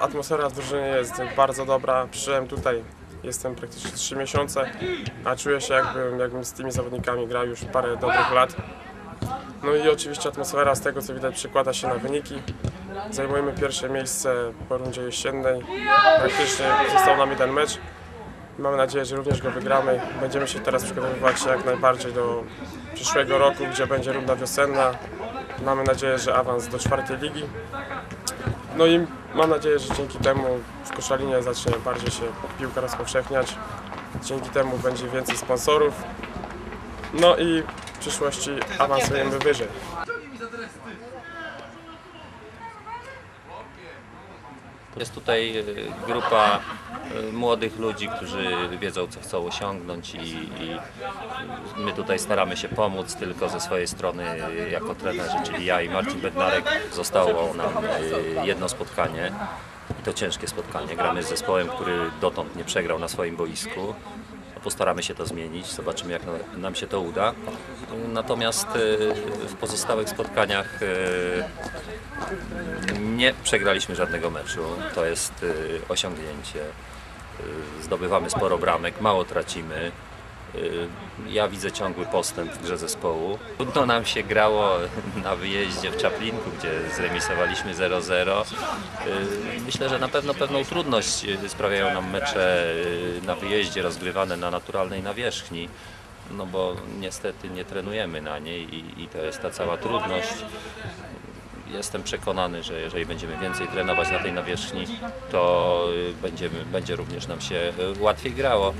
atmosfera w drużynie jest bardzo dobra. Przyszedłem tutaj, jestem praktycznie 3 miesiące, a czuję się jakbym, jakbym z tymi zawodnikami grał już parę dobrych lat. No i oczywiście atmosfera z tego co widać przekłada się na wyniki. Zajmujemy pierwsze miejsce po rundzie jesiennej. Praktycznie został nam jeden mecz. Mamy nadzieję, że również go wygramy. Będziemy się teraz przygotowywać jak najbardziej do przyszłego roku, gdzie będzie runda wiosenna. Mamy nadzieję, że awans do czwartej ligi. No i mam nadzieję, że dzięki temu w Koszalinie zacznie bardziej się piłka rozpowszechniać. Dzięki temu będzie więcej sponsorów. No i w przyszłości awansujemy wyżej. Jest tutaj e, grupa e, młodych ludzi, którzy wiedzą, co chcą osiągnąć i, i my tutaj staramy się pomóc tylko ze swojej strony e, jako trenerzy, czyli ja i Marcin Bednarek. Zostało nam jedno spotkanie i to ciężkie spotkanie. Gramy z zespołem, który dotąd nie przegrał na swoim boisku. Postaramy się to zmienić, zobaczymy jak na- nam się to uda. Natomiast e, w pozostałych spotkaniach e, nie przegraliśmy żadnego meczu. To jest y, osiągnięcie. Zdobywamy sporo bramek, mało tracimy. Y, ja widzę ciągły postęp w grze zespołu. Trudno nam się grało na wyjeździe w Czaplinku, gdzie zremisowaliśmy 0-0. Y, myślę, że na pewno pewną trudność y, sprawiają nam mecze na wyjeździe rozgrywane na naturalnej nawierzchni. No bo niestety nie trenujemy na niej i, i to jest ta cała trudność. Jestem przekonany, że jeżeli będziemy więcej trenować na tej nawierzchni, to będziemy, będzie również nam się łatwiej grało.